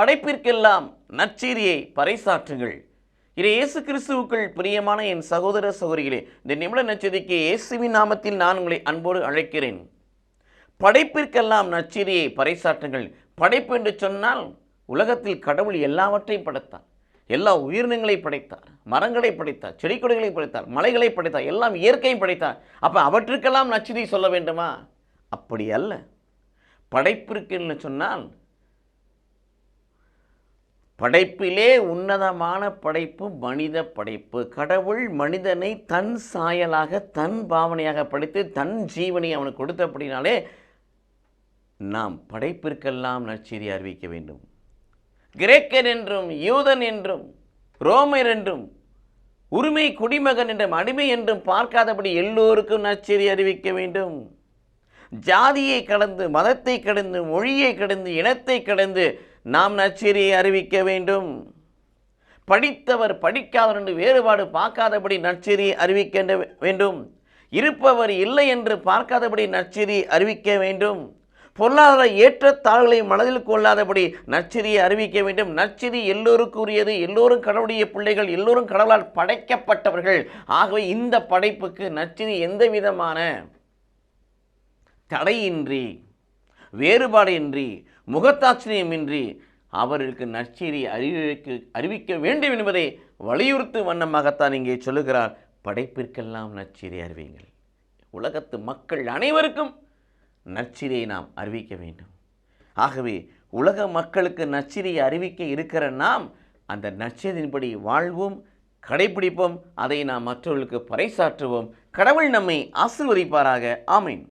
படைப்பிற்கெல்லாம் நற்செய்தியை பறைசாற்றுங்கள். இது இயேசு கிறிஸ்துவுக்குள் பிரியமான என் சகோதர சகோதரிகளே இந்த நிமிட நச்சதிக்கு இயேசுவின் நாமத்தில் நான் உங்களை அன்போடு அழைக்கிறேன். படைப்பிற்கெல்லாம் நற்செய்தியை பறைசாற்றுங்கள். படைப்பு என்று சொன்னால் உலகத்தில் கடவுள் எல்லாவற்றையும் படைத்தார். எல்லா உயிரினங்களை படைத்தார் மரங்களை படைத்தார் செடி கொடிகளை படைத்தார் மலைகளை படைத்தார் எல்லாம் இயற்கையும் படைத்தார். அப்போ அவற்றுக்கெல்லாம் நச்சதி சொல்ல வேண்டுமா? அப்படி அல்ல. படைப்பிற்குன்னு சொன்னால் படைப்பிலே உன்னதமான படைப்பு மனித படைப்பு. கடவுள் மனிதனை தன் சாயலாக தன் பாவனையாக படைத்து தன் ஜீவனை அவனுக்கு கொடுத்தபடினாலே நாம் படைப்பிற்கெல்லாம் நற்செய்தி அறிவிக்க வேண்டும். கிரேக்கர் என்றும் யூதன் என்றும் ரோமர் என்றும் உரிமை குடிமகன் என்றும் அடிமை என்றும் பார்க்காதபடி எல்லோருக்கும் நற்செய்தி அறிவிக்க வேண்டும். ஜாதியை கடந்து மதத்தை கடந்து மொழியை கடந்து இனத்தை கடந்து நாம் நற்செய்தியை அறிவிக்க வேண்டும். படித்தவர் படிக்காதவர் என்று வேறுபாடு பார்க்காதபடி நற்செய்தியை அறிவிக்க வேண்டும். இருப்பவர் இல்லை என்று பார்க்காதபடி நற்செய்தியை அறிவிக்க வேண்டும். பொருளாதார ஏற்றத்தாள்களை மனதில் கொள்ளாதபடி நற்செய்தியை அறிவிக்க வேண்டும். நற்செய்தி எல்லோருக்கும் உரியது எல்லோரும் கடவுளுடைய பிள்ளைகள் எல்லோரும் கடவுளால் படைக்கப்பட்டவர்கள். ஆகவே இந்த படைப்புக்கு நற்செய்தி எந்த விதமான தடையின்றி வேறுபாடின்றி முகத்தாட்சியமின்றி அவர்களுக்கு நற்செய்தி அறிவிக்க அறிவிக்க வேண்டும் என்பதை வலியுறுத்தும் வண்ணமாகத்தான் இங்கே சொல்லுகிறார். படைப்பிற்கெல்லாம் நற்செய்தி அறிவியுங்கள். உலகத்து மக்கள் அனைவருக்கும் நற்செய்தியை நாம் அறிவிக்க வேண்டும். ஆகவே உலக மக்களுக்கு நற்செய்தியை அறிவிக்க இருக்கிற நாம் அந்த நற்செய்தியின்படி வாழ்வோம் கடைபிடிப்போம் அதை நாம் மற்றவர்களுக்கு பறைசாற்றுவோம். கடவுள் நம்மை ஆசிர்வதிப்பாராக. ஆமீன்.